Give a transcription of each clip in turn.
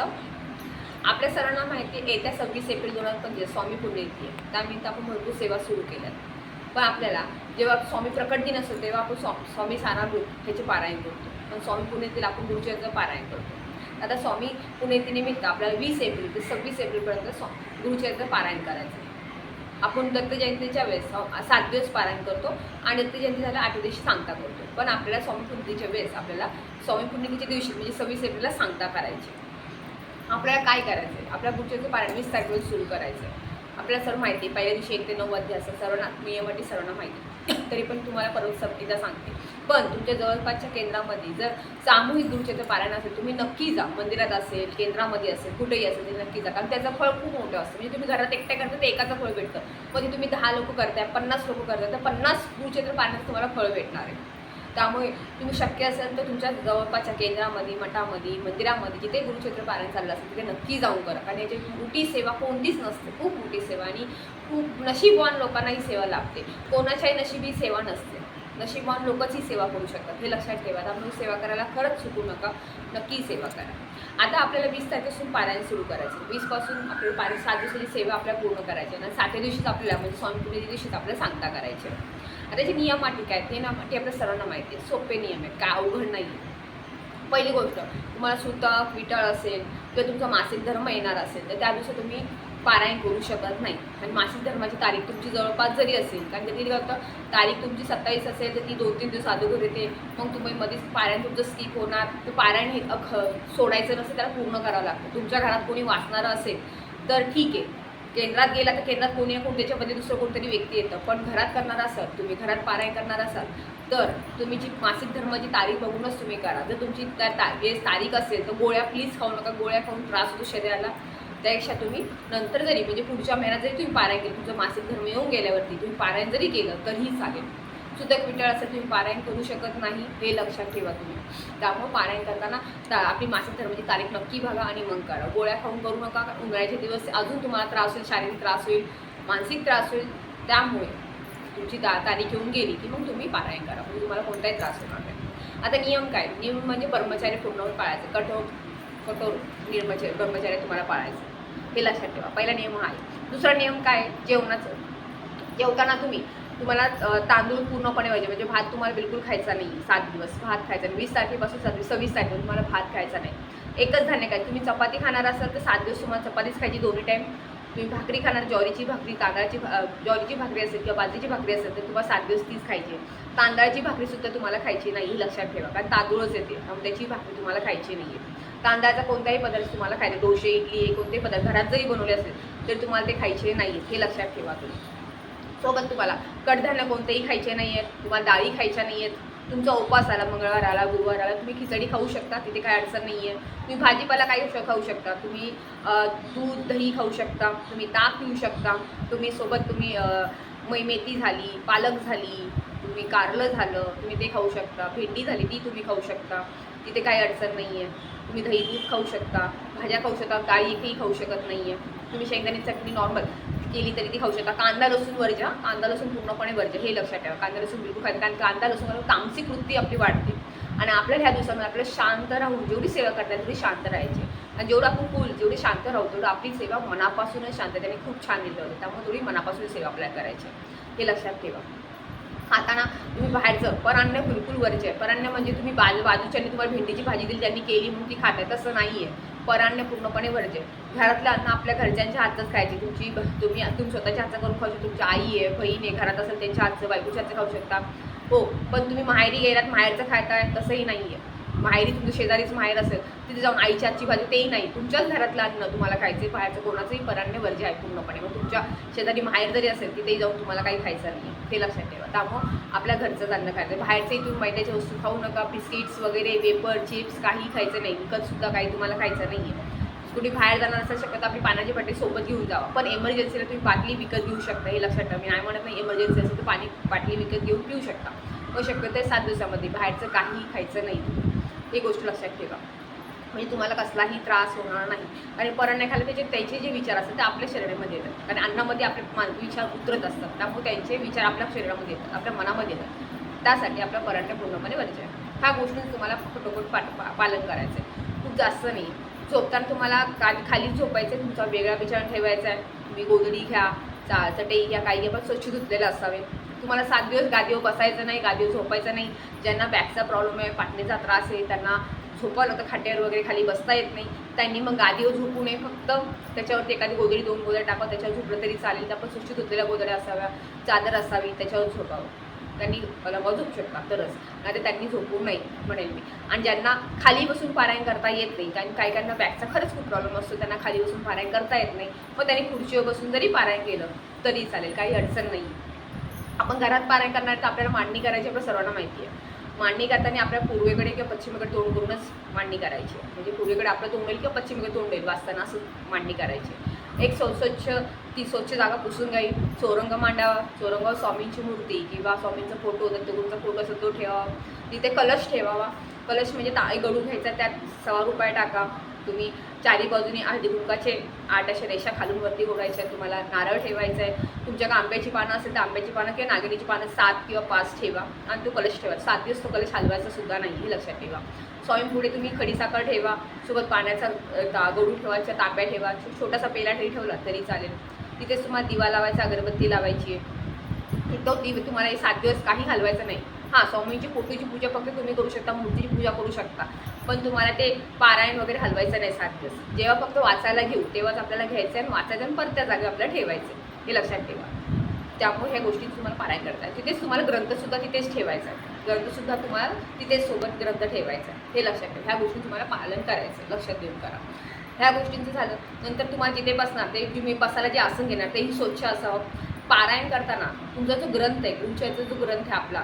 होतं. आपल्या सर्वांना माहिती आहे येत्या सव्वीस एप्रिल दोन हजार पंचवीस स्वामी पुण्यतिथी आहे त्यानिमित्त आपण भरपूर सेवा सुरू केल्यात. पण आपल्याला जेव्हा स्वामी प्रकट दिन असतो तेव्हा आपण स्वा स्वामी सारामृत ह्याचे पारायण करतो. पण स्वामी पुण्यतील आपण गुरुचरित्र पारायण करतो. आता स्वामी पुण्यतिनिमित्त आपल्याला वीस एप्रिल ते सव्वीस एप्रिलपर्यंत स्वा गुरुचरित्र पारायण करायचं आपण दत्त जयंतीच्या वेळेस सात दिवस पारायण करतो आणि दत्त जयंती झाल्या आठ दिवशी सांगता करतो. पण आपल्याला स्वामी पुण्यतीच्या वेळेस आपल्याला स्वामी पुण्यतीच्या दिवशी म्हणजे सव्वीस एप्रिलला सांगता करायची. आपल्याला काय करायचं आहे आपल्या पुढच्याचं पारायण वीस सुरू करायचं आहे आपल्याला सर्व माहिती आहे. पहिल्या दिवशी एक ते नऊ अध्याय असतात. सर्वांना नियमाटी सर्वांना माहिती आहे. तरी पण तुम्हाला परत सक्तीला सांगते. पण तुमच्या जवळपासच्या केंद्रामध्ये जर सामूहिक गुरुचरित्र पारायण असेल तुम्ही नक्की जा. मंदिरात असेल केंद्रामध्ये असेल कुठेही असेल ते नक्की जा. कारण त्याचं फळ खूप मोठं असतं. म्हणजे तुम्ही घरात एकट्या करता ते एकाचं फळ भेटतं. मध्ये तुम्ही दहा लोक करताय पन्नास लोक करताय तर पन्नास गुरुचेत्र पारायणाचं तुम्हाला फळ भेटणार आहे. त्यामुळे तुम्ही शक्य असेल तर तुमच्या जवळपासच्या केंद्रामध्ये मठामध्ये मंदिरामध्ये जिथे गुरुक्षेत्र पारायण चाललं असेल तिथे नक्की जाऊन करा. कारण याची मोठी सेवा कोणतीच नसते. खूप मोठी सेवा आणि खूप नशीबवान लोकांना ही सेवा लाभते. कोणाच्याही नशिबी सेवा नसते. नशीबवान लोकच ही सेवा करू शकतात. हे लक्षात ठेवा. त्यामुळे सेवा करायला खरंच चुकू नका. नक्की सेवा करा. आता आपल्याला वीस तारखेपासून पारायण सुरू करायचं वीसपासून आपल्याला पारायण सात दिवसाची सेवा आपल्याला पूर्ण करायची आणि सातव्या दिवशीच आपल्याला म्हणजे स्वामी पुण्याच्या दिवशीच आपल्याला सांगता करायचे आहे. आता जे नियम अटी काय आहेत? ते ना ते आपल्या सर्वांना माहिती आहे सोपे नियम आहेत. काय अवघड नाही आहे. पहिली गोष्ट तुम्हाला सुतक विटळ असेल किंवा तुमचा मासिक धर्म येणार असेल तर त्या दिवशी तुम्ही पारायण करू शकत नाही. आणि मासिक धर्माची तारीख तुमची जवळपास जरी असेल कारण कधी काय होतं तारीख तुमची सत्तावीस असेल तर ती दोन तीन दिवस अगोदर येते. मग तुम्ही मध्येच पारायण तुमचं स्किप होणार. ते पारायण हे अख सोडायचं नसेल त्याला पूर्ण करावं लागतं. तुमच्या घरात कोणी वाचणारं असेल तर ठीक आहे. केंद्रात गेला तर केंद्रात कोणी ना कोणी त्याच्यामध्ये दुसरं कोणतरी व्यक्ती येतं. पण घरात करणार असाल तुम्ही घरात पारायण करणार असाल तर तुम्ही जी मासिक धर्माची तारीख बघूनच तुम्ही करा. जर तुमची त्या ता तारीख असेल तर गोळ्या प्लीज खाऊ नका गोळ्या खाऊन त्रास होतो शरीराला. त्यापेक्षा तुम्ही नंतर जरी म्हणजे पुढच्या महिन्यात जरी तुम्ही पारायण केलं तुमचं मासिक धर्म येऊन गेल्यावरती तुम्ही पारायण जरी केलं तरीही चालेल. सुतक विटाळ असेल तुम्ही पारायण करू शकत नाही हे लक्षात ठेवा तुम्ही. त्यामुळे पारायण करताना ता- आपली मासिक धर्माची तारीख नक्की बघा आणि मग करा. गोळ्या खाऊन करू नका उन्हाळ्याचे दिवस अजून तुम्हाला त्रास होईल शारीरिक त्रास होईल मानसिक त्रास होईल. त्यामुळे तुमची ता तारीख येऊन गेली की मग तुम्ही पारायण करा. म्हणजे तुम्हाला कोणताही त्रास होणार नाही. आता नियम काय? नियम म्हणजे ब्रह्मचार्य पूर्ण पाळायचं. कठोर कठोर निर्मचार्य ब्रह्मचार्य तुम्हाला पाळायचं. हे लक्षात ठेवा. पहिला नियम हा आहे. दुसरा नियम काय? जेवणाचं. जेवताना तुम्ही तुम्हाला तांदूळ पूर्णपणे पाहिजे. म्हणजे भात तुम्हाला बिलकुल खायचा नाही. सात दिवस भात खायचा नाही. वीस तारखेपासून सात सव्वीस तारखेपासून तुम्हाला भात खायचा नाही. एकच धान्य काय तुम्ही चपाती खाणार असाल तर सात दिवस तुम्हाला चपातीच खायची दोन्ही टाईम तुम्ही भाकरी खाणार ज्वारीची भाकरी तांदळाची भा- ज्वारीची भाकरी असेल किंवा बाजरीची भाकरी असेल तर तुम्हाला सात दिवस तीच खायची आहे. तांदळाची भाकरीसुद्धा तुम्हाला खायची नाही ही लक्षात ठेवा. कारण तांदूळच येते. त्यामुळे त्याची भाकरी तुम्हाला खायची नाही आहे तांदळाचा कोणताही पदार्थ तुम्हाला खायचा डोसे इडली हे कोणतेही पदार्थ. घरात जरी बनवले असेल तरी तुम्हाला ते खायचे नाही आहेत हे लक्षात ठेवा तुम्ही. सोबत तुम्हाला. कडधान्य कोणतेही खायचे नाही आहेत तुम्हाला डाळी खायच्या नाही आहेत तुमचा उपवास आला मंगळवार आला गुरुवार आला तुम्ही खिचडी खाऊ शकता तिथे काही अडचण नाही आहे तुम्ही भाजीपाला काही खाऊ शकता तुम्ही दूध दही खाऊ शकता तुम्ही ताक पिऊ शकता तुम्ही सोबत तुम्ही मै मेथी झाली पालक झाली तुम्ही कारलं झालं तुम्ही ते खाऊ शकता. भेंडी झाली ती तुम्ही खाऊ शकता. तिथे काही अडचण नाही आहे तुम्ही दही दूध खाऊ शकता भाज्या खाऊ शकता डाळी एकही खाऊ शकत नाही आहे तुम्ही शेंगदाणे चटणी नॉर्मल केली तरी ती खाऊ शकता कांदा लसूण वर्ज कांदा लसूण पूर्णपणे वर्ज हे लक्षात ठेवा. कांदा लसूण बिलकुल खायचं कारण कांदा लसूण तामसिक वृत्ती आपली वाढते. आणि आपल्याला ह्या दिवसामध्ये आपल्याला शांत राहून जेवढी सेवा करता तेवढी शांत राहायची. आणि जेवढं आपण कुल जेवढी शांत राहू तेवढं आपली सेवा मनापासूनच शांततेने खूप छान दिलं होतं. त्यामुळे थोडी मनापासून सेवा आपल्याला करायची. हे लक्षात ठेवा. खाताना तुम्ही बाहेरचं परान्न बिलकुल वरचे. आहे परान्न म्हणजे तुम्ही बाजू बाजूच्यांनी तुम्हाला भेंडीची भाजी दिली त्यांनी केली म्हणून ती खाताय. तसं नाही आहे परान्न पूर्णपणे वरचे घरातलं अन्न आपल्या घरच्यांच्या हातच खायचे. तुमची तुम्ही तुम्ही स्वतःच्या हातचं करून खाऊ शकता. तुमची आई आहे बहीण आहे घरात असेल त्यांच्या हातचं बायकोच्या हातचं खाऊ शकता. हो पण तुम्ही माहेरी गेलात माहेरचं खाताय तसंही नाही आहे माहेरी तुमचं शेजारीच माहेर असेल तिथे जाऊन आईची आजची भाजी तेही नाही. तुमच्याच घरातलं अन्न तुम्हाला खायचे बाहेरचं कोणाचंही पराण्य वर्ज्य आहे पूर्णपणे मग तुमच्या शेजारी माहेर जरी असेल तिथेही जाऊन तुम्हाला काही खायचं नाही ते लक्षात ठेवा. त्यामुळं आपल्या घरचंच अन्न खायचं. बाहेरचंही तुम्ही मैद्याच्या वस्तू खाऊ नका. बिस्किट्स वगैरे वेपर चिप्स काही खायचं नाही. विकतसुद्धा काही तुम्हाला खायचं नाही आहे कुठे बाहेर जाणार असेल शक्यतो आपली पाण्याची बाटली सोबत घेऊन जावा. पण एमर्जन्सीला तुम्ही बाटली विकत घेऊ शकता हे लक्षात ठेवा. मी नाही म्हणत नाही एमर्जन्सी असेल तर पाणी बाटली विकत घेऊन पिऊ शकता. पण शक्यतो सात दिवसामध्ये बाहेरचं काही खायचं नाही. ही गोष्ट लक्षात ठेवा. म्हणजे तुम्हाला कसलाही त्रास होणार नाही. आणि पराण्या खायला त्याचे त्यांचे जे विचार असतात ते आपल्या शरीरामध्ये येतात. कारण अन्नामध्ये आपले मान विचार उतरत असतात. त्यामुळे त्यांचे विचार आपल्या शरीरामध्ये येतात आपल्या मनामध्ये येतात. त्यासाठी आपल्या पराण्या पूर्णपणे वरचे ह्या गोष्टी तुम्हाला फटोफट पाठ पा- पालन करायचं आहे खूप जास्त नाही. झोपताना तुम्हाला का खाली झोपायचं आहे तुमचा वेगळा विचार ठेवायचा आहे तुम्ही गोधडी घ्या चा चटई घ्या काही घ्या पण स्वच्छ धुतलेलं असावे. तुम्हाला सात दिवस गादीवर बसायचं नाही गादीवर झोपायचं नाही. ज्यांना बॅकचा प्रॉब्लेम आहे पाटणीचा त्रास आहे त्यांना झोपावलं तर खाट्यावर वगैरे खाली बसता येत नाही. त्यांनी मग गादीवर झोपू नये फक्त. त्याच्यावरती एखादी गोदडी दोन गोदड्या टाका त्याच्यावर झोपलं तरी चालेल. त्या पण स्वच्छ धुतलेल्या गोदड्या असाव्या चादर असावी त्याच्यावर झोपावं. त्यांनी लंबावर झोपू शकतात तरच. नाही तर त्यांनी झोपू नये म्हणेल मी. आणि ज्यांना खाली बसून पारायण करता येत नाही कारण काही काहींना बॅकचा खरंच खूप प्रॉब्लेम असतो. त्यांना खाली बसून पारायण करता येत नाही. मग त्यांनी खुर्चीवर बसून जरी पारायण केलं तरी चालेल. काही अडचण नाही आपण घरात पारायण करणार तर आपल्याला मांडणी करायची आपल्या सर्वांना माहिती आहे. मांडणी करताना आपल्या पूर्वेकडे किंवा पश्चिमेकडे तोंड करूनच मांडणी करायची आहे. म्हणजे पूर्वेकडे आपलं तोंड येईल किंवा पश्चिमेकडे तोंड येईल वाचताना असं मांडणी करायची एक स्व- स्वच्छ ती स्वच्छ जागा पुसून घ्यावी. चौरंग मांडावा. चौरंगावर स्वामींची मूर्ती किंवा स्वामींचा फोटो दत्तगुरूंचा फोटो असतो तो ठेवावा. तिथे कलश ठेवावा. कलश म्हणजे ताळी गडू घ्यायचा त्यात सव्वा रुपये टाका. तुम्ही चारी बाजूनी अर्धी भुंकाचे आठ अशा रेषा खालून वरती ओढायच्या आहेत तुम्हाला नारळ ठेवायचा आहे तुमच्याकडे आंब्याची पानं असेल तर आंब्याची पानं किंवा नागिणीची पानं सात किंवा पाच ठेवा आणि तो कलश ठेवा. सात दिवस तो कलश हलवायचा सुद्धा नाही हे लक्षात ठेवा. स्वयंपुढे पुढे तुम्ही खडीसाखर ठेवा सोबत पाण्याचा ता- गडू ठेवायचा तांब्या ठेवा छोटासा पेला ठेवी ठेवला तरी चालेल. तिथेच तुम्हाला दिवा लावायचा अगरबत्ती लावायची आहे. तो दिव तुम्हाला हे सात दिवस काही हलवायचं नाही. हां स्वामींची फोटोची पूजा फक्त तुम्ही करू शकता मूर्तीची पूजा करू शकता. पण तुम्हाला ते पारायण वगैरे हलवायचं नाही सात दिवस. जेव्हा फक्त वाचायला घेऊ तेव्हाच आपल्याला घ्यायचं आहे आणि वाचायचं आणि परत त्या जागी आपल्याला ठेवायचं हे लक्षात ठेवा. त्यामुळे ह्या गोष्टी तुम्हाला पारायण करता तिथेच तुम्हाला ग्रंथसुद्धा तिथेच ठेवायचा आहे. ग्रंथसुद्धा तुम्हाला तिथेच सोबत ग्रंथ ठेवायचा आहे. हे लक्षात ठेवा. ह्या गोष्टी तुम्हाला पालन करायचं आहे. लक्षात देऊन करा. ह्या गोष्टींचं झालं. नंतर तुम्हाला जिथे बसणार ते तुम्ही बसायला जे आसन घेणार तेही स्वच्छ असावं. पारायण करताना तुमचा जो ग्रंथ आहे गुरुचरित्र जो ग्रंथ आहे आपला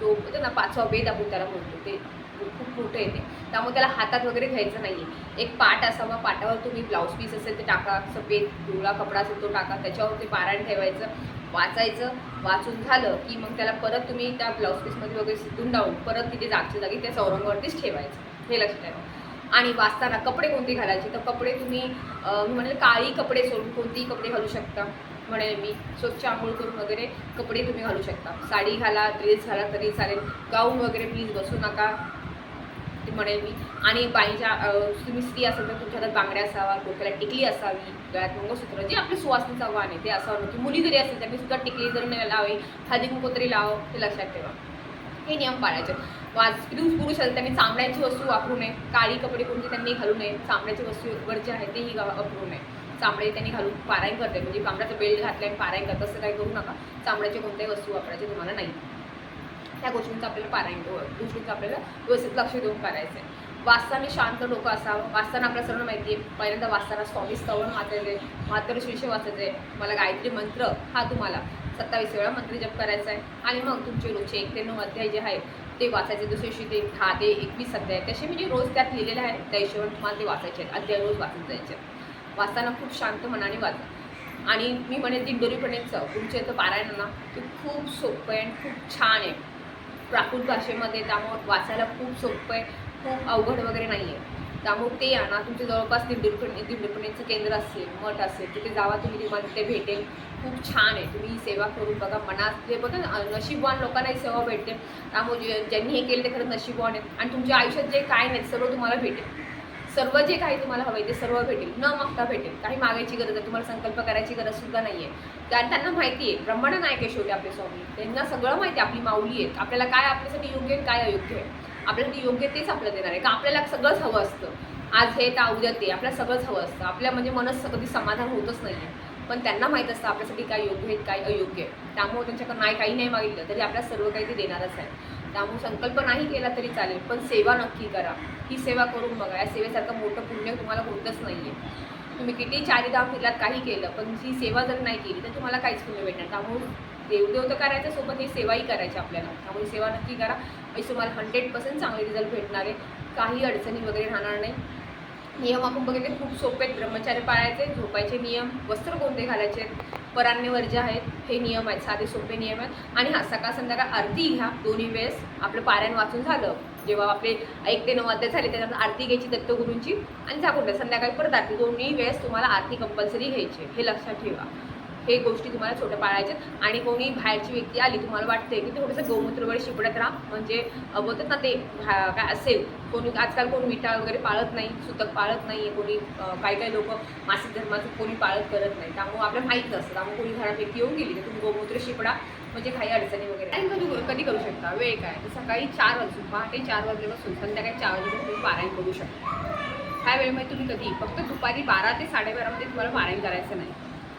तो होतो ना पाचवा वेद आपण त्याला म्हणतो. ते खूप मोठं येते त्यामुळे त्याला हातात वगैरे घ्यायचं नाही आहे एक पाट असावा पाटावर तुम्ही ब्लाऊज पीस असेल ते टाका सफेद पिवळा कपडा असेल तो टाका त्याच्यावर ते पारायण ठेवायचं वाचायचं वाचून झालं की मग त्याला परत तुम्ही त्या ब्लाऊज पीसमध्ये वगैरे सिद्धून लावून परत तिथे जागच्या जागी त्या चौरंगावरतीच ठेवायचं. हे लक्षात ठेवा. आणि वाचताना कपडे कोणते घालायचे? तर कपडे तुम्ही मी म्हणेल काळी कपडे सोडून कोणतेही कपडे घालू शकता. म्हणेल मी स्वच्छ आंघोळ करून वगैरे कपडे तुम्ही घालू शकता. साडी घाला ड्रेस घाला तरी चालेल. गाऊन वगैरे प्लीज बसू नका ते म्हणेल मी. आणि बाईच्या तुम्ही स्त्री असेल तर तुमच्या हातात बांगड्या असावा डोक्याला टिकली असावी. गळ्यात मंगळसूत्र जे आपले सुवासनीचा वाहन आहे ते असावं की मुली जरी असेल त्यांनी सुद्धा टिकली जर नाही लावे खादी कुंकू तरी लाव ते लक्षात ठेवा. हे नियम पाळायचे वाज पुरुष पुरुष असेल त्यांनी चांबड्याची वस्तू वापरू नये. काळी कपडे कोणते त्यांनी घालू नये. चांबड्याची वस्तू वर जे आहे तेही वापरू नये. चांबडे त्यांनी घालून पारायण करते. म्हणजे चांबड्याचं बेल्ट घातलं आणि पारायण करत असं काही करू नका. चांबड्याच्या कोणत्याही वस्तू वापरायचे तुम्हाला नाही. त्या गोष्टींचं आपल्याला पारायण गोष्टींचं आपल्याला व्यवस्थित लक्ष देऊन करायचं आहे वाचताना शांत डोकं असावं. वाचताना आपल्या सर्व माहिती आहे पहिल्यांदा वाचताना स्वामी स्तवण वाचायचे मात्र शीर्ष वाचायचे मला गायत्री मंत्र हा तुम्हाला सत्तावीस वेळा मंत्र जप करायचा आहे आणि मग तुमचे रोजचे एक ते नऊ अध्याय जे आहेत ते वाचायचे. दुसऱ्या दिवशी ते दहा ते एकवीस अध्याय. तसे म्हणजे रोज त्यात लिहिलेले आहे. त्या हिशोबाने तुम्हाला ते वाचायचे आहेत. अध्याय रोज वाचून जायचे आहेत. वाचताना खूप शांत मनाने वाचा. आणि मी म्हणेन दिंडोरीपणेचं तुमचे इथं पारायण ना ते खूप सोपं आहे आणि खूप छान आहे. प्राकृत भाषेमध्ये त्यामुळं वाचायला खूप सोपं आहे खूप अवघड वगैरे नाही आहे त्यामुळे ते या ना तुमच्या जवळपास दिंडोरीपणे दिंडोरीपणेचं केंद्र असेल मठ असेल तिथे जावा तुम्ही तुम्हाला तिथे भेटेल. खूप छान आहे तुम्ही ही सेवा करून बघा मनात जे बघा नशीबवान लोकांना ही सेवा भेटते. त्यामुळे जे- ज्यांनी हे केलं ते खरंच नशीबवान आहेत आणि तुमच्या आयुष्यात जे काय नाही सर्व तुम्हाला भेटेल. सर्व जे काही तुम्हाला हवं आहे ते सर्व भेटेल. न मागता भेटेल. काही मागायची गरज आहे तुम्हाला संकल्प करायची गरज सुद्धा नाही आहे कारण त्यांना माहिती आहे ब्रह्मांड नायक आहे शेवटी आपले स्वामी. त्यांना सगळं माहिती आहे आपली माऊली आहेत. आपल्याला काय आपल्यासाठी योग्य आहे काय अयोग्य आहे? आपल्यासाठी योग्य तेच आपल्याला देणार आहे. का आपल्याला सगळंच हवं असतं? आज हे तर उद्या ते. आपल्याला सगळंच हवं असतं. आपल्या म्हणजे मनस कधी समाधान होतच नाही आहे पण त्यांना माहीत असतं आपल्यासाठी काय योग्य आहे काय अयोग्य आहे. त्यामुळे त्यांच्याकडे नाही काही नाही मागितलं तरी आपल्या सर्व काही ते देणारच आहे. त्यामुळे संकल्प नाही केला तरी चालेल पण सेवा नक्की करा. ही सेवा करून बघा. या सेवेसारखं मोठं पुण्य तुम्हाला होतच नाही आहे तुम्ही किती चारिधाम फिरलात काही केलं पण ही सेवा जर नाही केली तर तुम्हाला काहीच पुण्य भेटणार त्यामुळे देवदेव तर करायचं सोबत ही सेवाही करायची आपल्याला. त्यामुळे सेवा नक्की करा. म्हणजे तुम्हाला हंड्रेड पर्सेंट चांगले रिझल्ट भेटणार आहे. काही अडचणी वगैरे राहणार नाही. नियम आपण बघितले खूप सोपे आहेत. ब्रह्मचार्य पाळायचे झोपायचे नियम वस्त्र कोणते घालायचे. पराण्यवर जे आहेत हे नियम आहेत साधे सोपे नियम आहेत. आणि हा सकाळ संध्याकाळ आरती घ्या दोन्ही वेळेस आपलं पारायण वाचून झालं. जेव्हा आपले एक ते नऊ अध्याय झाले त्याच्यानंतर आरती घ्यायची दत्तगुरूंची आणि झाकून संध्याकाळी परत आरती दोन्ही वेळेस तुम्हाला आरती कंपल्सरी घ्यायची हे लक्षात ठेवा. हे गोष्टी तुम्हाला छोट्या पाळायच्यात आणि कोणी बाहेरची व्यक्ती आली तुम्हाला वाटते की थोडंसं गोमूत्र वगैरे शिपडत राहा. म्हणजे बोलतात ना ते काय असेल कोणी आजकाल कोण मिठाळ वगैरे पाळत नाही सुतक पाळत नाही कोणी काही काही लोक मासिक धर्माचं कोणी पाळत करत नाही. त्यामुळे आपल्याला माहीत नसतं. त्यामुळे कोणी घरात व्यक्ती येऊन गेली तर तुम्ही गोमूत्र शिपडा. म्हणजे काही अडचणी वगैरे आणि कधी कधी करू शकता. वेळ काय? तर सकाळी चार वाजून पहाटे चार वाजल्यापासून संध्याकाळी चार वाजेपर्यंत तुम्ही पारायण करू शकता. ह्या वेळेमध्ये तुम्ही कधी फक्त दुपारी बारा ते साडेबारामध्ये तुम्हाला पारायण करायचं नाही.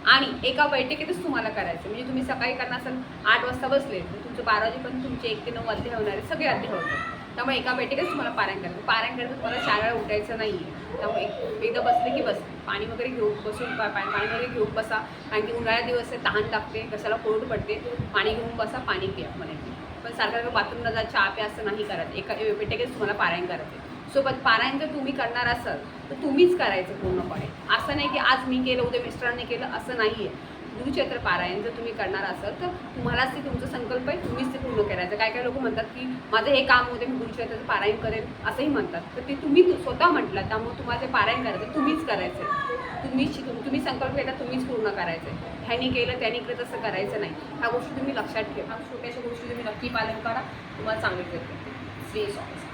आणि एका बैठकीतच तुम्हाला करायचं. म्हणजे तुम्ही सकाळी करणार असाल आठ वाजता बसले तर तुमचं बारा वाजेपर्यंत तुमचे एक ते नऊ अध्याय होणारे सगळे अध्याय होतात त्यामुळे एका बैठकीत तुम्हाला पारायण करायचं. पारायण करायचं तुम्हाला चार वेळा उठायचं नाही आहे त्यामुळे एकदा बसले की बस. पाणी वगैरे घेऊन बसून पा- पा- पाणी वगैरे घेऊन बसा. कारण की उन्हाळ्या दिवस आहे तहान लागते कशाला कोरड पडते. पाणी घेऊन बसा पाणी पिया म्हणायचे. पण सारखं बाथरूमला जा चहा प्या असं नाही करत. एका बैठकीत तुम्हाला पारायण करायचं सोबत पारायण जर तुम्ही करणार असाल तर तुम्हीच करायचं पूर्णपणे. असं नाही की आज मी केलं उद्या मिस्टरांनी केलं असं नाही आहे गुरुचैत्र पारायण जर तुम्ही करणार असाल तर तुम्हालाच ते तुमचा संकल्प आहे तुम्हीच ते पूर्ण करायचं. काय काय लोक म्हणतात की माझं हे काम होते मी गुरुचैत्राचं पारायण करेल असंही म्हणतात. तर ते तुम्ही स्वतः म्हटलं त्यामुळे तुम्हाला ते पारायण करायचं तुम्हीच करायचं आहे तुम्हीच तुम- तुम्ही संकल्प केला तुम्हीच पूर्ण करायचं आहे ह्यानी केलं त्याने केलं तसं करायचं नाही. ह्या गोष्टी तुम्ही लक्षात ठेवा. ह्या छोट्याशा गोष्टी तुम्ही नक्की पालन करा तुम्हाला चांगले करते श्री स्वामी